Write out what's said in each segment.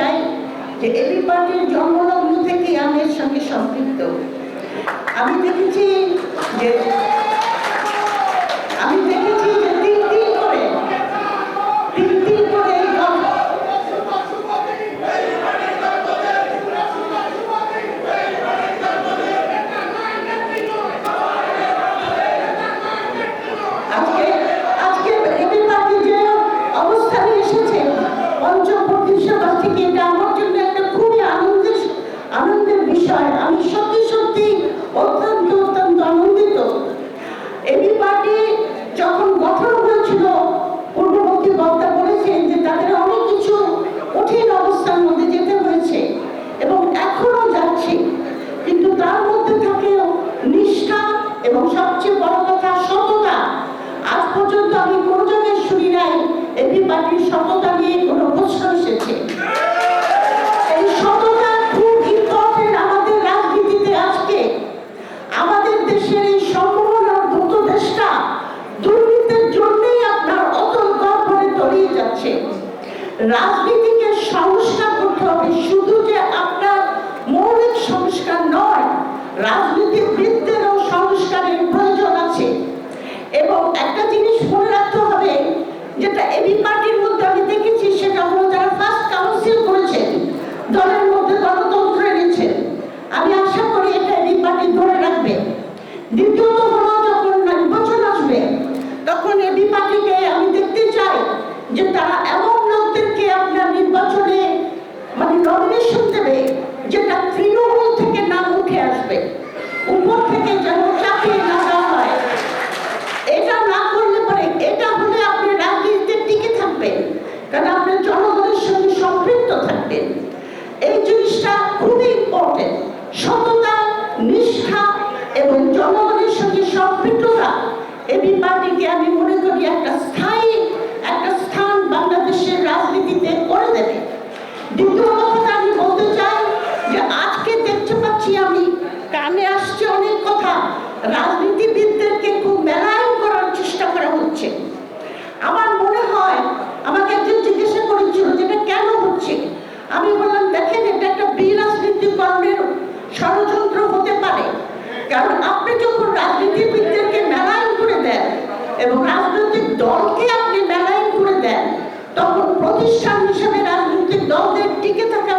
চাই যে এবি পার্টির জন্মলগ্ন থেকে আমি এর সঙ্গে সম্পৃক্ত। আমি দেখেছি যে রাজনীতিকে সংস্কার করতে হবে। শুধু যে আপনার মৌলিক সংস্কার নয় রাজনীতি স্থায়ী একটা স্থান বাংলাদেশের রাজনীতিতে করে দেবে। দ্বিতীয় কথা আমি বলতে চাই যে আজকে দেখতে পাচ্ছি আমি, কানে আসছে অনেক কথা। রাজনীতিবিদদেরকে খুব মেলায়ন করার চেষ্টা করা হচ্ছে। আমার মনে হয়, আমাকে একজন জিজ্ঞাসা করেছিল যেটা কেন হচ্ছে? আমি বললাম, দেখেন, এটা একটা বিরাজনীতিকরণের ষড়যন্ত্র হতে পারে। কারণ আপনি রাজনৈতিক দলকে আপনি মেলায়ন করে দেন তখন প্রতিষ্ঠান হিসেবে রাজনৈতিক দলদের টিকে থাকা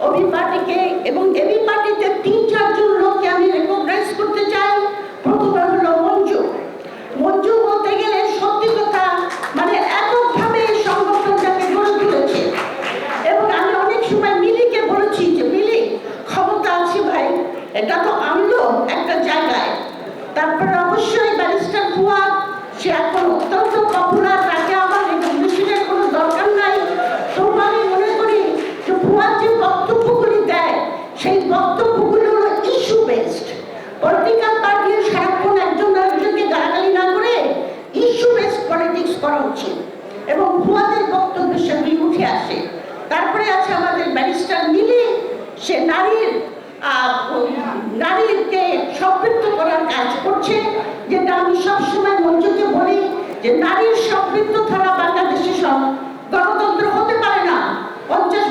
অভিপাটিকে এবং দেবী পার্টিতে তিন চারজন লোককে ব্যারিস্টার মিলে সে নারীর নারীকে সম্পৃক্ত করার কাজ করছে, যেটা আমি সবসময় মঞ্চকে বলি যে নারীর সম্পৃক্ত ছাড়া বাংলাদেশে সব গণতন্ত্র হতে পারে না। পঞ্চাশ